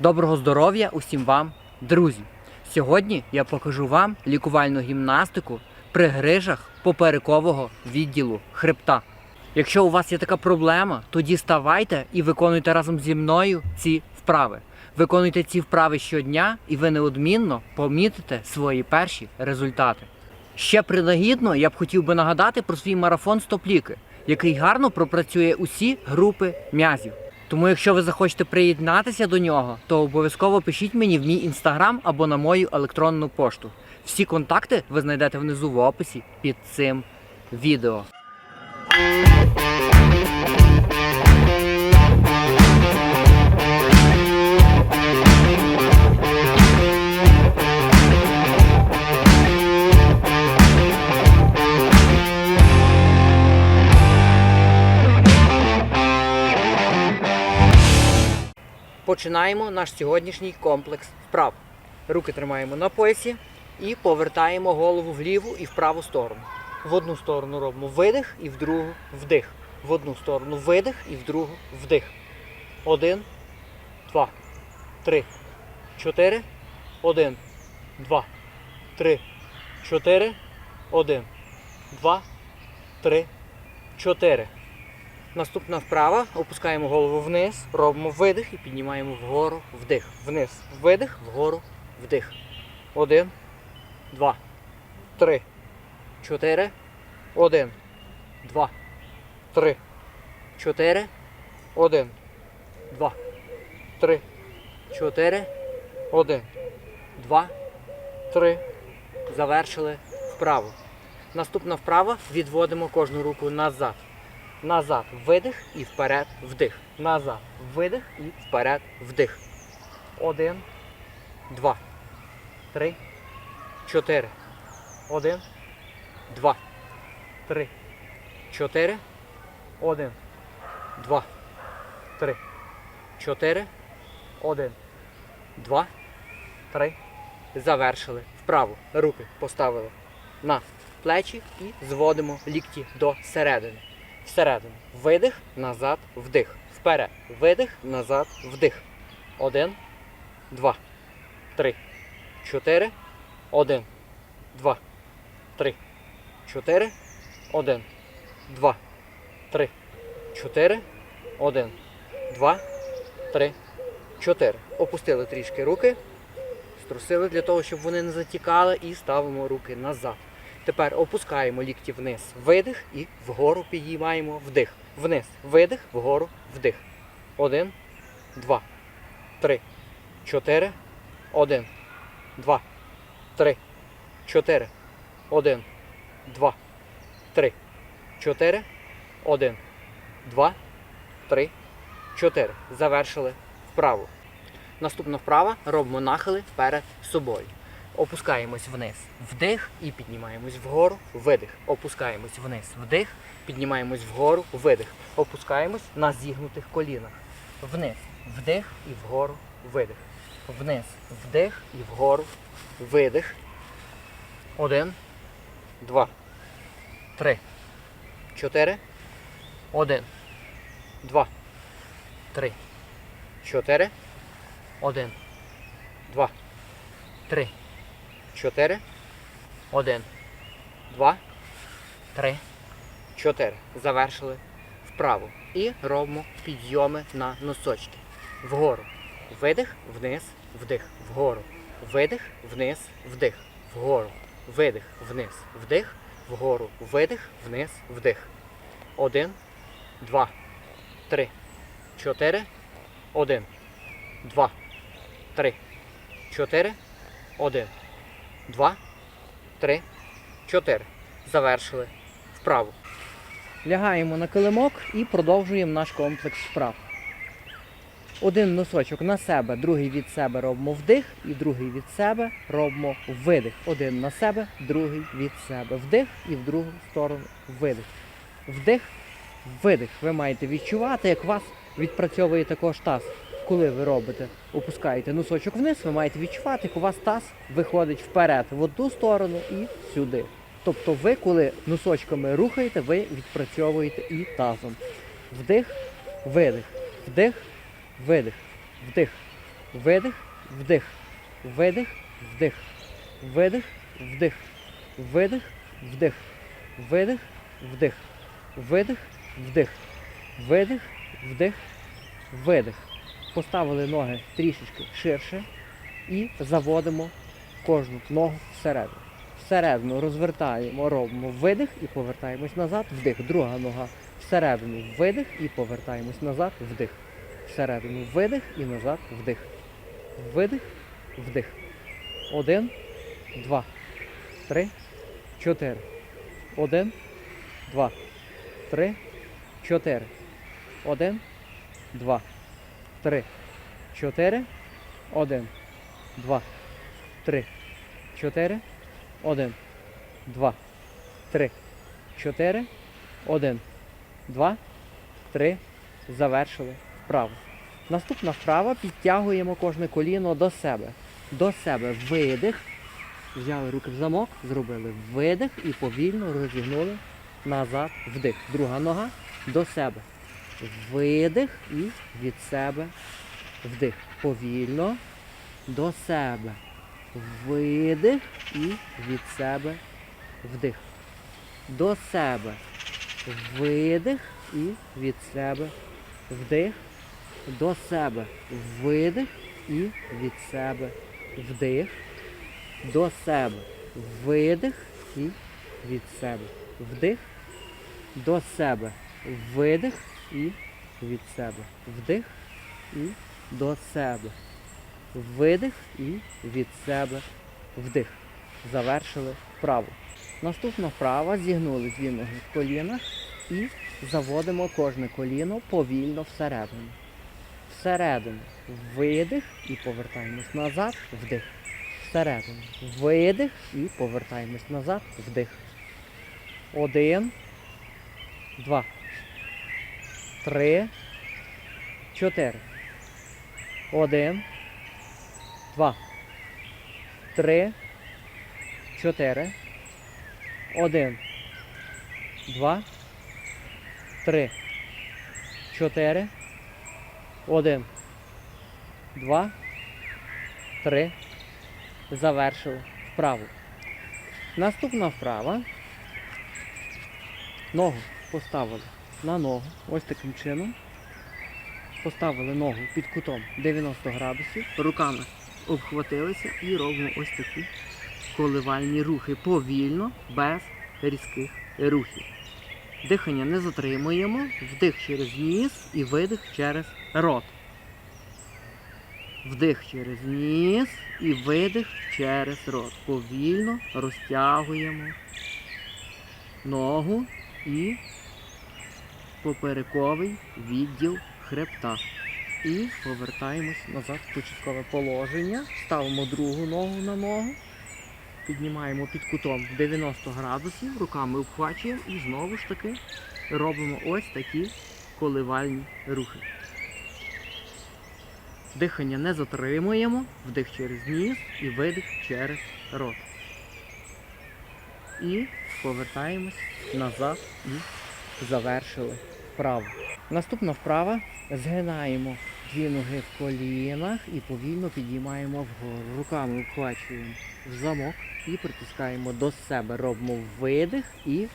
Доброго здоров'я усім вам, друзі! Сьогодні я покажу вам лікувальну гімнастику при грижах поперекового відділу хребта. Якщо у вас є така проблема, тоді ставайте і виконуйте разом зі мною ці вправи. Виконуйте ці вправи щодня, і ви неодмінно помітите свої перші результати. Ще принагідно я б хотів би нагадати про свій марафон стоп-ліки, який гарно пропрацює усі групи м'язів. Тому, якщо ви захочете приєднатися до нього, то обов'язково пишіть мені в мій інстаграм або на мою електронну пошту. Всі контакти ви знайдете внизу в описі під цим відео. Починаємо наш сьогоднішній комплекс вправ. Руки тримаємо на поясі і повертаємо голову вліву і в праву сторону. В одну сторону робимо видих і в другу вдих. В одну сторону видих і в другу вдих. Один, два, три, чотири, один, два, три, чотири, один, два, три, чотири. Наступна вправа. Опускаємо голову вниз, робимо видих і піднімаємо вгору вдих. Вниз. Видих, вгору, вдих. Один, два, три, чотири, один, два, три, чотири, один, два, три, чотири, один, два, три. Завершили вправу. Наступна вправа відводимо кожну руку назад. Назад видих і вперед вдих. Назад видих і вперед вдих. Один, два, три, чотири. Один, два, три, чотири. Один, два, три, чотири. Один, два, три. Завершили. Вправо. Руки поставили на плечі і зводимо лікті до середини. Всередину. Видих, назад, вдих. Вперед. Видих, назад, вдих. Один, два, три, чотири. Один, два, три, чотири. Один, два, три, чотири. Один, два, три, чотири. Опустили трішки руки. Струсили для того, щоб вони не затікали, і ставимо руки назад. Тепер опускаємо лікті вниз, видих і вгору підіймаємо вдих. Вниз, видих, вгору, вдих. Один, два, три, чотири. Один, два, три, чотири. Один, два, три, чотири. Один, два, три, чотири. Завершили вправу. Наступна вправа робимо нахили перед собою. Опускаємось вниз, вдих і піднімаємось вгору, видих. Опускаємось вниз, вдих, піднімаємось вгору, видих. Опускаємось на зігнутих колінах. Вниз, вдих і вгору, видих. Вниз, вдих і вгору, видих. Один, два, три, чотири. Один, два, три, чотири. Один, два, три. Чотири. Один. Два. Три. Чотири. Завершили вправо. І робимо підйоми на носочки. Вгору. Видих, вниз, вдих. Вгору. Видих, вниз, вдих. Вгору. Видих, вниз, вдих. Вгору. Видих, вниз, вдих. Один. Два. Три. Чотири. Один. Два. Три. Чотири. Один. Два, три, чотири. Завершили вправу. Лягаємо на килимок і продовжуємо наш комплекс вправ. Один носочок на себе, другий від себе робимо вдих, і другий від себе робимо видих. Один на себе, другий від себе. Вдих і в другу сторону видих. Вдих, видих. Ви маєте відчувати, як вас відпрацьовує також таз коли ви робите, опускаєте носочок вниз, ви маєте відчувати, як у вас таз виходить вперед в одну сторону і сюди. Тобто ви, коли носочками рухаєте, ви відпрацьовуєте і тазом. Вдих, видих, вдих, видих, вдих, видих, вдих, видих, вдих, видих, вдих, видих, вдих, видих, вдих, видих, вдих, видих, вдих, видих. Поставили ноги трішечки ширше і заводимо кожну ногу всередину. Всередину розвертаємо, робимо видих і повертаємось назад, вдих. Друга нога всередину видих і повертаємось назад, вдих. Всередину видих і назад, вдих. Видих, вдих. Один, два, три, чотири. Один, два, три, чотири. Один, два, три, чотири. Один, два, три, чотири. Один, два, три, чотири. Один, два, три. Завершили вправо. Наступна вправа підтягуємо кожне коліно до себе. До себе видих. Взяли руки в замок, зробили видих і повільно розігнули назад вдих. Друга нога до себе. Видих і від себе вдих. Повільно до себе. Видих і від себе вдих. До себе. Видих і від себе вдих. До себе. Видих і від себе вдих. До себе. Видих і від себе. Вдих. До себе. Видих і від себе. Вдих і до себе. Видих і від себе вдих. Завершили вправу. Наступна вправа. Зігнули дві ноги в колінах і заводимо кожне коліно повільно всередину. Всередину. Видих і повертаємось назад, вдих. Всередину. Видих і повертаємось назад, вдих. Один. Два. Три. Чотири. Один. Два. Три. Чотири. Один. Два. Три. Чотири. Один. Два. Три. Завершили вправу. Наступна вправа. Ногу поставили на ногу. Ось таким чином. Поставили ногу під кутом 90 градусів. Руками обхватилися і робимо ось такі коливальні рухи. Повільно, без різких рухів. Дихання не затримуємо. Вдих через ніс і видих через рот. Вдих через ніс і видих через рот. Повільно розтягуємо ногу і поперековий відділ хребта. І повертаємось назад в початкове положення. Ставимо другу ногу на ногу. Піднімаємо під кутом 90 градусів, руками обхвачуємо і знову ж таки робимо ось такі коливальні рухи. Дихання не затримуємо, вдих через ніс і видих через рот. І повертаємось назад і завершили вправу. Наступна вправа згинаємо дві ноги в колінах і повільно підіймаємо вгору. Руками обхвачуємо в замок і притискаємо до себе. Робимо видих і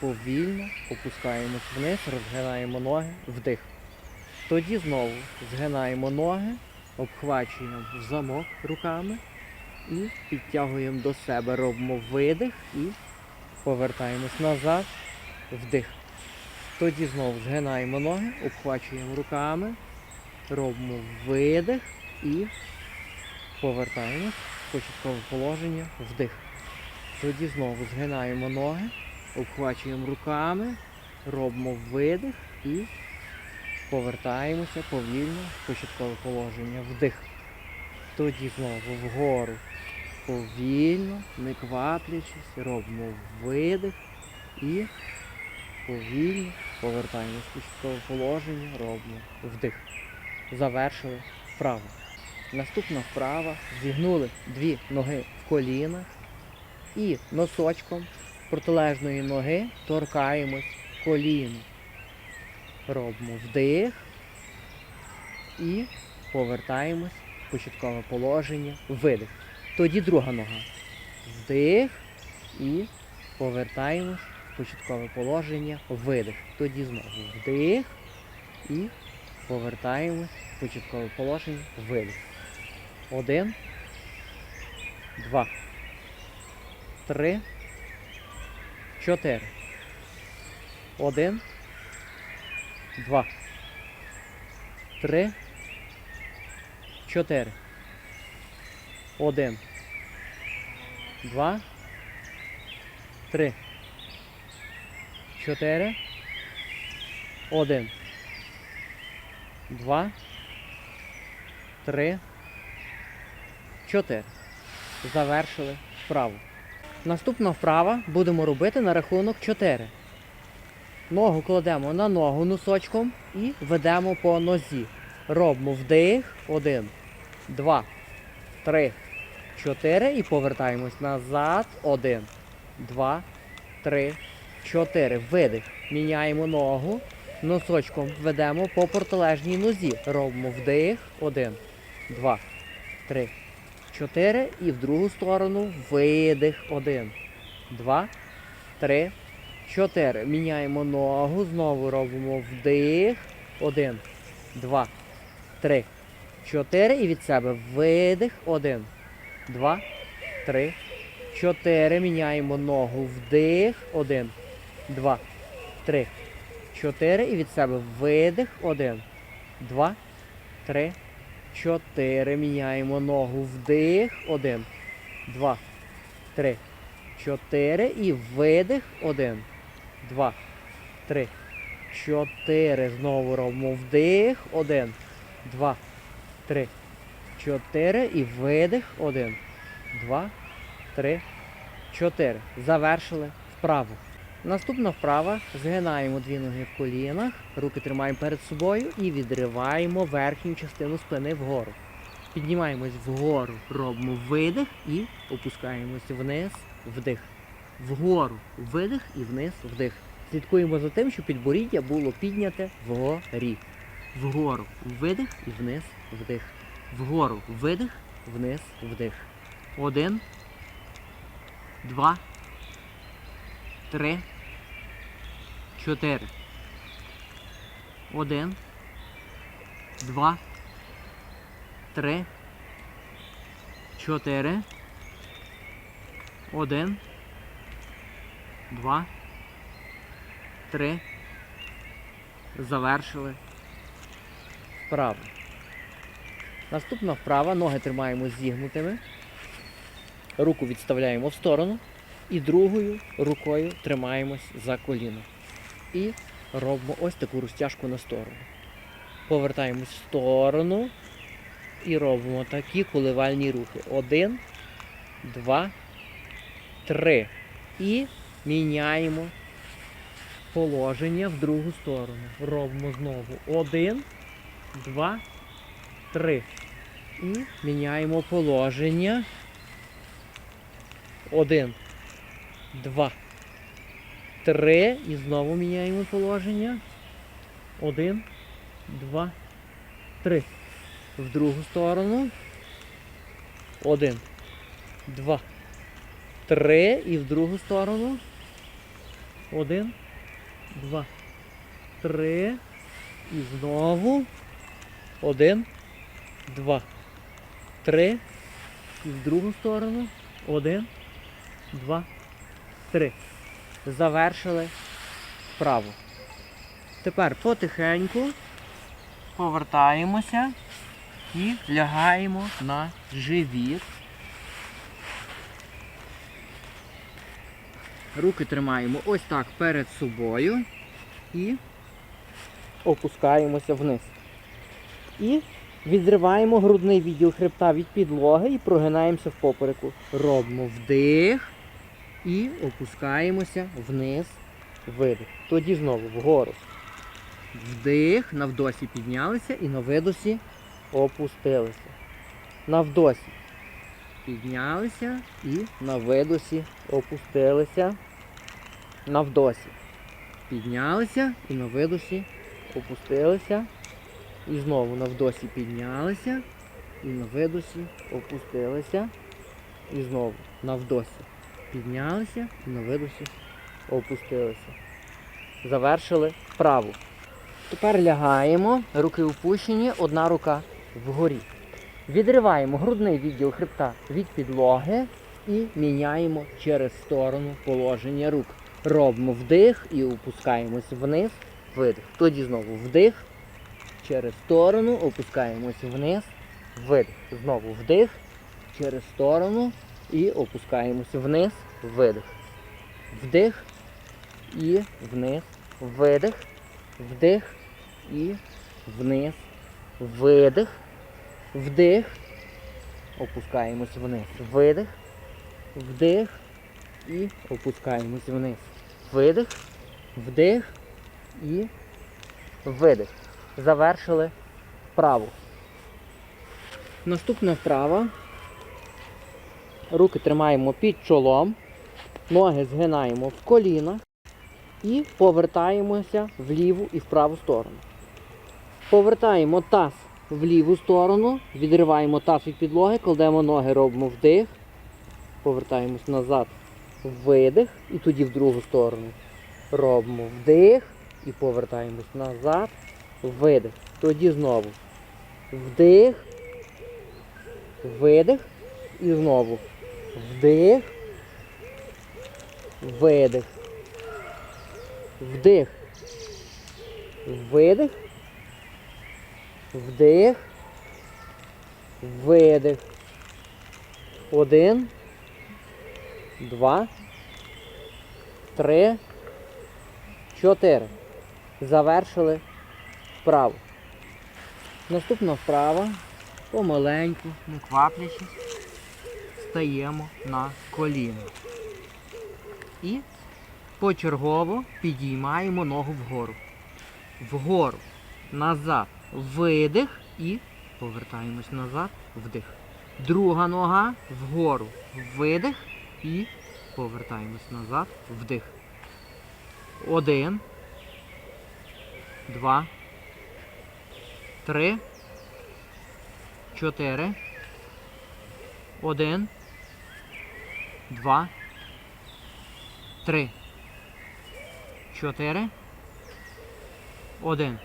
повільно опускаємось вниз, розгинаємо ноги, вдих. Тоді знову згинаємо ноги, обхвачуємо в замок руками і підтягуємо до себе. Робимо видих і повертаємось назад, вдих. Тоді знову згинаємо ноги, обхвачуємо руками, робимо видих і повертаємось в початкове положення, вдих. Тоді знову згинаємо ноги, обхвачуємо руками, робимо видих і повертаємося повільно в початкове положення, вдих. Тоді знову вгору повільно, не кваплячись, робимо видих і повільно повертаємось в початкове положення, робимо вдих. Завершили вправо. Наступна вправа. Зігнули дві ноги в колінах і носочком протилежної ноги торкаємось коліно. Робимо вдих і повертаємось в початкове положення, видих. Тоді друга нога. Вдих і повертаємось початкове положення, видих. Тоді знову вдих і повертаємось в початкове положення, видих. Один, два, три, чотири. Один, два, три, чотири. Один, два, три, чотири, один, два, три, чотири. Завершили вправу. Наступна вправа будемо робити на рахунок 4. Ногу кладемо на ногу носочком і ведемо по нозі. Робимо вдих. Один, два, три, чотири. І повертаємось назад. Один, два, три, чотири. Видих. Міняємо ногу. Носочком ведемо по протилежній нозі. Робимо вдих. Один, два, три, чотири. І в другу сторону видих. Один, два, три, чотири. Міняємо ногу. Знову робимо вдих. Один, два, три, чотири. І від себе видих. Один, два, три, чотири. Міняємо ногу. Вдих. Один, два, три, чотири. І від себе видих. Один, два, три, чотири. Міняємо ногу. Вдих. Один, два, три, чотири. І видих. Один, два, три, чотири. Знову робимо вдих. Один, два, три, чотири. І видих. Один, два, три, чотири. Завершили вправу. Наступна вправа. Згинаємо дві ноги в колінах, руки тримаємо перед собою і відриваємо верхню частину спини вгору. Піднімаємось вгору, робимо видих і опускаємось вниз, вдих. Вгору видих і вниз вдих. Слідкуємо за тим, щоб підборіддя було підняте вгорі. Вгору видих і вниз вдих. Вгору видих, вниз вдих. Один. Два. Три. Чотири. Один. Два. Три. Чотири. Один. Два. Три. Завершили. Вправо. Наступна вправа. Ноги тримаємо зігнутими. Руку відставляємо в сторону. І другою рукою тримаємось за коліно. І робимо ось таку розтяжку на сторону. Повертаємось в сторону і робимо такі коливальні рухи. Один, два, три. І міняємо положення в другу сторону. Робимо знову один, два, три. І міняємо положення. Один, два, три. І знову міняємо положення. Один, два, три. В другу сторону. Один, два, три. І в другу сторону. Один, два, три. І знову. Один, два, три. І в другу сторону. Один, два, три. Завершили вправу. Тепер потихеньку повертаємося і лягаємо на живіт. Руки тримаємо ось так перед собою і опускаємося вниз. І відриваємо грудний відділ хребта від підлоги і прогинаємося в попереку. Робимо вдих і опускаємося вниз, видих. Тоді знову вгору. Вдих, на вдосі піднялися і на видосі опустилися. На вдосі піднялися і на видосі опустилися. На вдосі. Піднялися і на видосі опустилися. І знову на вдосі піднялися і на видосі опустилися. І знову на вдосі. Піднялися і на видосі опустилися. Завершили вправу. Тепер лягаємо, руки опущені, одна рука вгорі. Відриваємо грудний відділ хребта від підлоги і міняємо через сторону положення рук. Робимо вдих і опускаємось вниз, видих. Тоді знову вдих, через сторону, опускаємось вниз, видих. Знову вдих, через сторону і опускаємось вниз, видих. Вдих і вниз, видих, вдих і вниз, видих, вдих, опускаємось вниз, видих, вдих і опускаємось вниз. Видих, вдих і видих. Завершили вправу. Наступна вправа. Руки тримаємо під чолом, ноги згинаємо в коліна і повертаємося в ліву і в праву сторону. Повертаємо таз в ліву сторону, відриваємо таз від підлоги, кладемо ноги, робимо вдих, повертаємось назад, видих, і тоді в другу сторону. Робимо вдих і повертаємось назад, видих. Тоді знову вдих, видих і знову вдих, видих. Вдих. Видих. Вдих. Видих. Один. Два. Три. Чотири. Завершили вправу. Наступна вправа. Помаленьку, не кваплячись, стаємо на коліна. І почергово підіймаємо ногу вгору. Вгору, назад, видих і повертаємось назад, вдих. Друга нога вгору, видих і повертаємось назад, вдих. Один. Два. Три. Чотири. Один. Два. Три. Чотири. Один.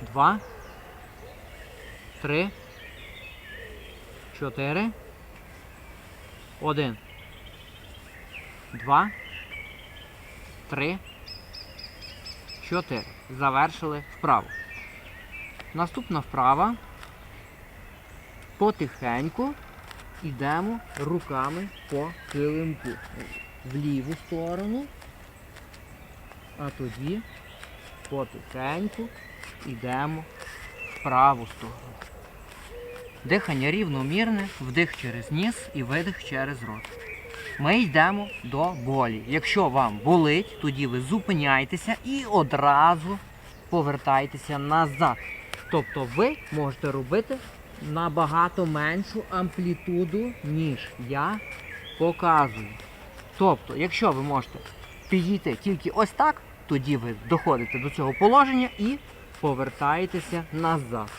Два. Три. Чотири. Один. Два. Три. Чотири. Завершили вправу. Наступна вправа. Потихеньку йдемо руками по килимку. В ліву сторону. А тоді потихеньку йдемо в праву сторону. Дихання рівномірне, вдих через ніс і видих через рот. Ми йдемо до болі. Якщо вам болить, тоді ви зупиняйтеся і одразу повертайтеся назад. Тобто ви можете робити набагато меншу амплітуду, ніж я показую. Тобто, якщо ви можете підійти тільки ось так, тоді ви доходите до цього положення і повертаєтеся назад.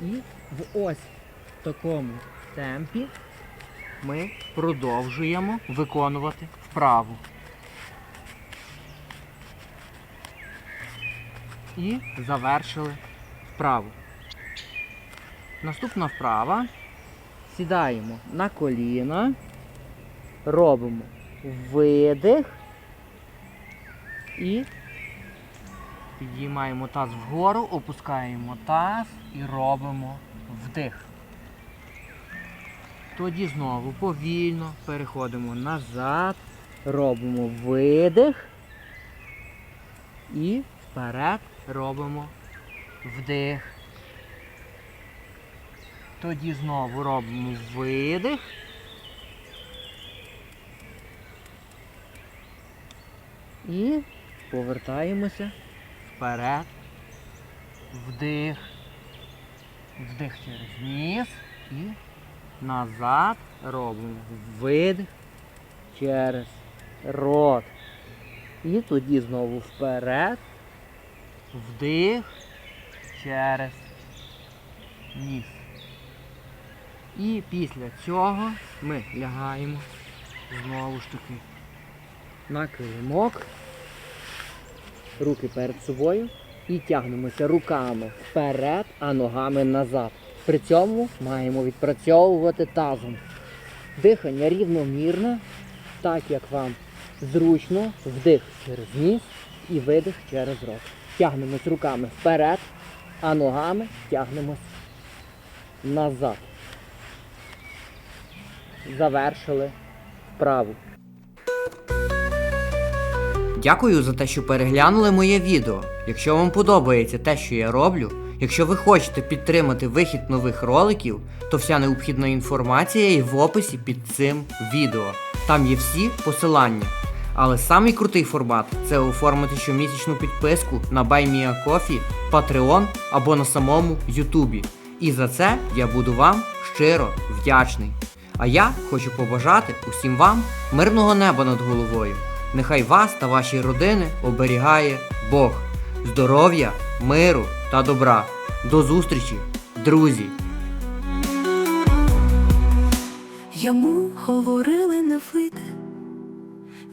І в ось такому темпі ми продовжуємо виконувати вправу. І завершили вправу. Наступна вправа. Сідаємо на коліна, робимо видих і підіймаємо таз вгору, опускаємо таз і робимо вдих. Тоді знову повільно переходимо назад, робимо видих і вперед робимо вдих. Тоді знову робимо видих. І повертаємося вперед. Вдих. Вдих через ніс і назад робимо видих через рот. І тоді знову вперед. Вдих через ніс. І після цього ми лягаємо знову ж таки на килимок, руки перед собою і тягнемося руками вперед, а ногами назад. При цьому маємо відпрацьовувати тазом. Дихання рівномірне, так як вам зручно, вдих через ніс і видих через рот. Тягнемось руками вперед, а ногами тягнемось назад. Завершили вправу. Дякую за те, що переглянули моє відео. Якщо вам подобається те, що я роблю, якщо ви хочете підтримати вихід нових роликів, то вся необхідна інформація є в описі під цим відео. Там є всі посилання. Але самий крутий формат це оформити щомісячну підписку на BuyMeACoffee, Patreon або на самому Ютубі. І за це я буду вам щиро вдячний. А я хочу побажати усім вам мирного неба над головою. Нехай вас та ваші родини оберігає Бог, здоров'я, миру та добра. До зустрічі, друзі! Йому говорили не вийде,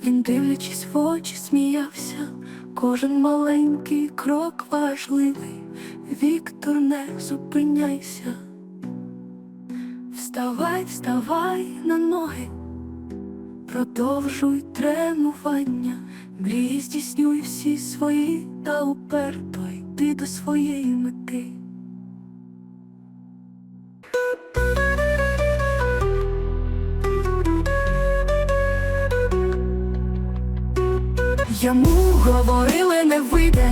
він, дивлячись в очі, сміявся. Кожен маленький крок важливий. Віктор, не зупиняйся. Вставай, вставай на ноги, продовжуй тренування, мрії здійснюй всі свої та уперто йди до своєї мети. Йому говорили не вийде,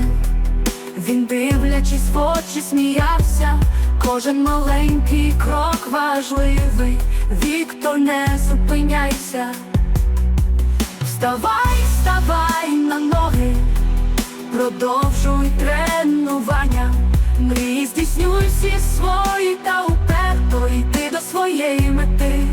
він дивлячись в очі сміявся, Кожен маленький крок важливий, Віктор, не зупиняйся, вставай, ставай на ноги, продовжуй тренування, мрій здійснюй всі свої та уперто йти до своєї мети.